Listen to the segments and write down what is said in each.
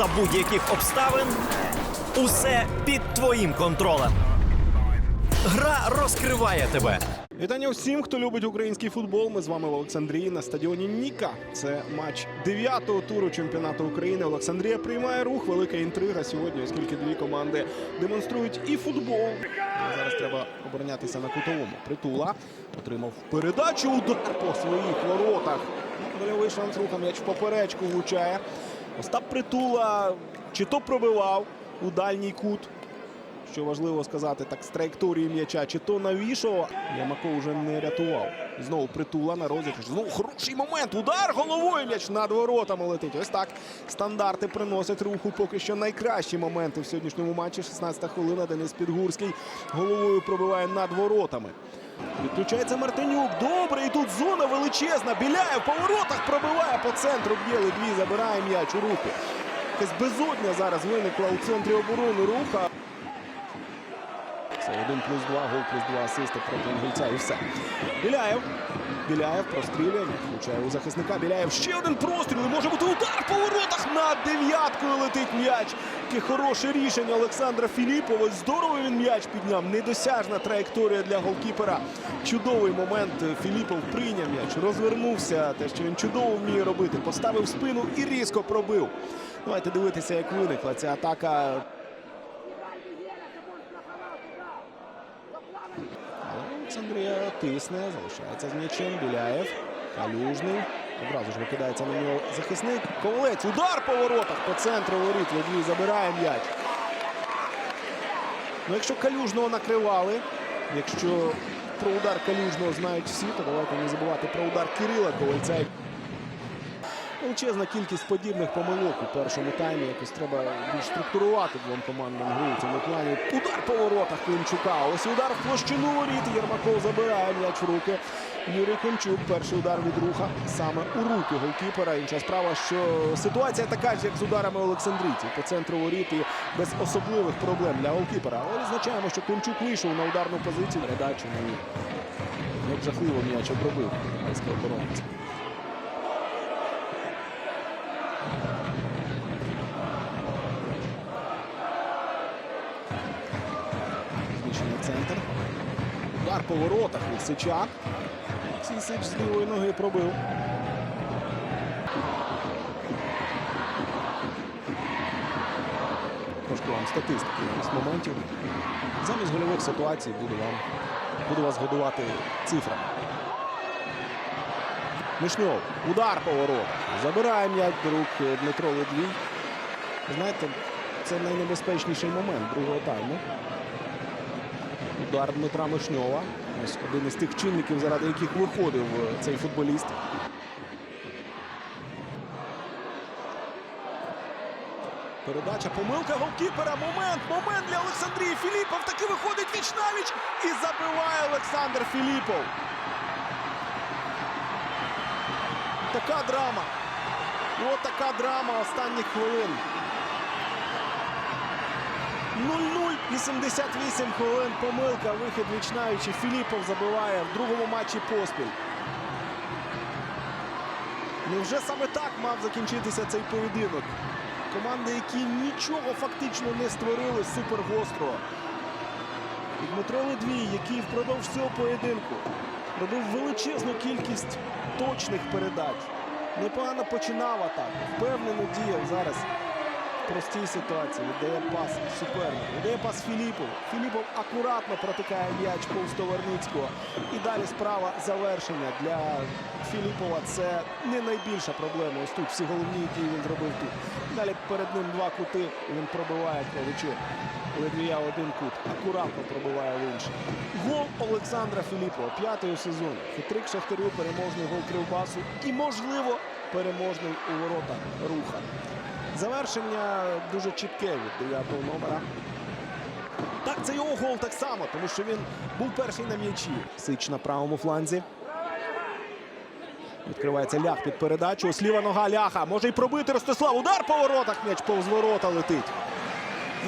за будь-яких обставин. Усе під твоїм контролем. Гра розкриває тебе. Вітання всім, хто любить український футбол. Ми з вами в Олександрії на стадіоні Ніка. Це матч дев'ятого туру чемпіонату України. Олександрія приймає рух. Велика інтрига сьогодні, оскільки дві команди демонструють і футбол. Зараз треба оборонятися на кутовому. Притула отримав передачу удар по своїх воротах. Гольовий шанс руха м'яч в поперечку влучає. Остап Притула чи то пробивав у дальній кут що важливо сказати, так з траєкторії м'яча, чи то навішав. Ямако вже не рятував. Знову притула на розіграш. Знову хороший момент. Удар головою м'яч над воротами летить. Ось так стандарти приносять руху. Поки що найкращі моменти в сьогоднішньому матчі. 16-та хвилина. Денис Підгурський головою пробиває над воротами. Відключається Мартинюк. Добре. І тут зона величезна. Біляєв по воротах пробиває по центру. Б'є Ледвій, забирає м'яч у руки. Якась безодня зараз виникла у центрі оборони руха. Це 1 плюс 2, гол плюс 2 асисти проти Інгульця і все. Біляєв. Біляєв прострілює, влучає у захисника. Біляєв ще один простріл. Може бути удар. Дев'яткою летить м'яч. Яке хороше рішення Олександра Філіпова. Здорово він м'яч підняв. Недосяжна траєкторія для голкіпера. Чудовий момент. Філіпов прийняв м'яч, розвернувся. Те, що він чудово вміє робити. Поставив спину і різко пробив. Давайте дивитися, як виникла ця атака. Олександрія тисне, залишається з м'ячем. Біляєв. Калюжний. Одразу ж викидається на нього захисник. Ковалець. Удар по воротах по центру воріт. Ледвій забирає м'яч. Ну, якщо калюжного накривали, якщо про удар калюжного знають всі, то давайте не забувати про удар Кирила Ковальця. Величезна кількість подібних помилок у першому таймі. Якось треба більш структурувати двом командам гру цьому плані. Удар по воротах Климчука. Ось удар в площину воріт. Єрмаков забирає м'яч в руки. Юрій Климчук. Перший удар від руха саме у руки голкіпера. Інша справа, що ситуація така ж, як з ударами Олександрійців по центру воріт і без особливих проблем для голкіпера. Але відзначаємо, що Климчук вийшов на ударну позицію. Передачу ну, як жахливо м'яч обробив майський оборонець. Зміщений центр. Удар по воротах від Сичак. Олексій з лівої ноги пробив. Трошки вам статистики якихось моментів. Замість гольових ситуацій буду вам буду вас годувати цифрами. Мишньов. Удар по воротах. Забирає м'яч до рук Дмитро Ледвій. Знаєте, це найнебезпечніший момент другого тайму. Удар Дмитра Мишньова. Ось один із тих чинників, заради яких виходив е, цей футболіст. Передача, помилка голкіпера. Момент, момент для Олександрії Філіпов. Таки виходить віч навіч і забиває Олександр Філіпов. Така драма. І от така драма останніх хвилин. 0-0, 88 хвилин. Помилка, вихід вічнаючи. Філіпов забиває в другому матчі поспіль. Невже саме так мав закінчитися цей поєдинок? Команди, які нічого фактично не створили супергострого. І Дмитро Ледвій, який впродовж цього поєдинку робив величезну кількість точних передач. Непогано починав атаку, впевнено діяв зараз простій ситуації. Віддає пас супернику, віддає пас Філіпов. Філіпов акуратно протикає м'яч повз Товарницького. І далі справа завершення для Філіпова. Це не найбільша проблема. Ось тут всі головні дії він зробив тут. Далі перед ним два кути. Він пробиває Кровичу. Ледвія один кут. Акуратно пробиває в інший. Гол Олександра Філіпова. П'ятий у. Хитрик Шахтарю, переможний гол Кривбасу. І, можливо, переможний у ворота руха. Завершення дуже чітке від 9-го номера. Так, це його гол так само, тому що він був перший на м'ячі. Сич на правому фланзі. Відкривається лях під передачу. Ось ліва нога ляха. Може й пробити Ростислав. Удар по воротах. М'яч повз ворота летить.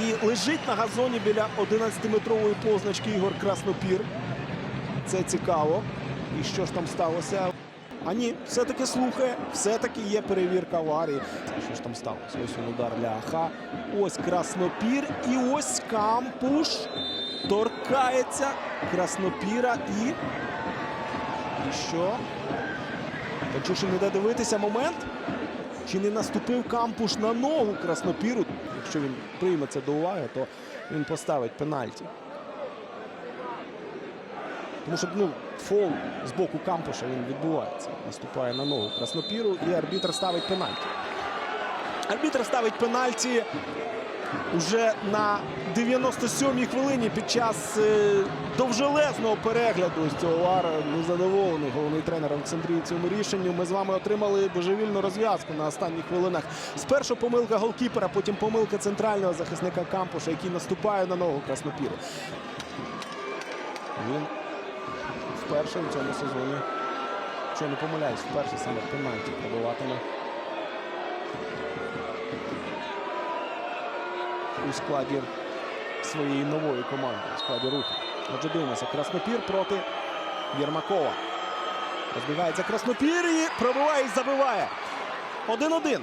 І лежить на газоні біля 11-метрової позначки Ігор Краснопір. Це цікаво. І що ж там сталося? А ні, все-таки слухає, все-таки є перевірка аварії. Що ж там сталося? Ось він удар для Аха. Ось Краснопір і ось Кампуш торкається Краснопіра і. І що? Печушин іде дивитися момент. Чи не наступив Кампуш на ногу Краснопіру? Якщо він прийме це до уваги, то він поставить пенальті. Тому що ну, фол з боку Кампуша він відбувається. Наступає на ногу Краснопіру і арбітр ставить пенальті. Арбітр ставить пенальті уже на 97-й хвилині під час е, довжелезного перегляду з цього вара незадоволений головний тренер Олександрії цьому рішенню. Ми з вами отримали божевільну розв'язку на останніх хвилинах. Спершу помилка голкіпера, потім помилка центрального захисника Кампуша, який наступає на ногу Краснопіру. Він вперше в цьому сезоні, якщо не помиляюсь, вперше саме пенальті пробиватиме. у складі своєї нової команди, у складі руху. Отже, дивимося, Краснопір проти Єрмакова. Розбігається Краснопір і пробиває і забиває. 1-1.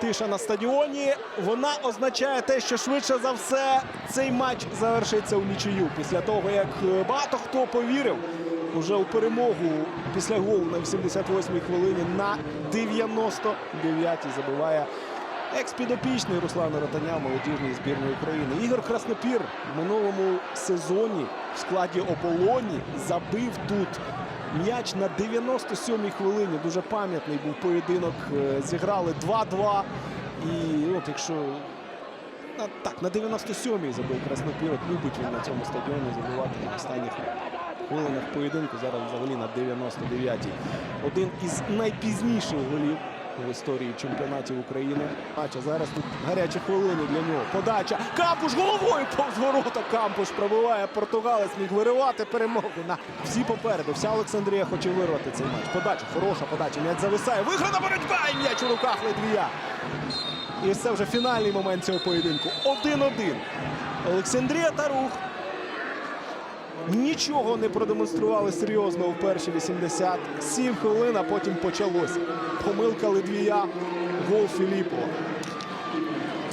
Тиша на стадіоні. Вона означає те, що швидше за все цей матч завершиться у нічию. Після того, як е, багато хто повірив уже у перемогу після голу на 88-й хвилині на 99-й забиває екс-підопічний Руслана Ротаня молодіжної збірної України. Ігор Краснопір в минулому сезоні в складі оболоні забив тут м'яч на 97-й хвилині. Дуже пам'ятний був поєдинок. Е, Зіграли 2-2. І от якщо на, так, на 97-й забив Краснопір. От любить він на цьому стадіоні забивати на останніх хвилинах поєдинку. Зараз взагалі на 99-й. Один із найпізніших голів в історії чемпіонатів України. Матча зараз тут гарячі хвилини для нього. Подача. Кампуш головою повз ворота. Кампуш пробиває. Португалець міг виривати перемогу. На всі попереду. Вся Олександрія хоче вирвати цей матч. Подача, хороша подача. М'яч зависає. Виграна боротьба і м'яч у руках Ледвія. І це вже фінальний момент цього поєдинку. 1-1. Олександрія та рух. Нічого не продемонстрували серйозного в перші 87 хвилин, а потім почалося. Помилка Ледвія, гол Філіпова.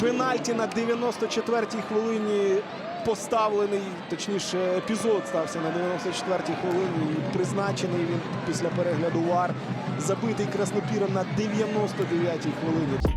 Пенальті на 94-й хвилині поставлений, точніше, епізод стався на 94-й хвилині. Призначений він після перегляду ВАР. Забитий краснопіром на 99-й хвилині.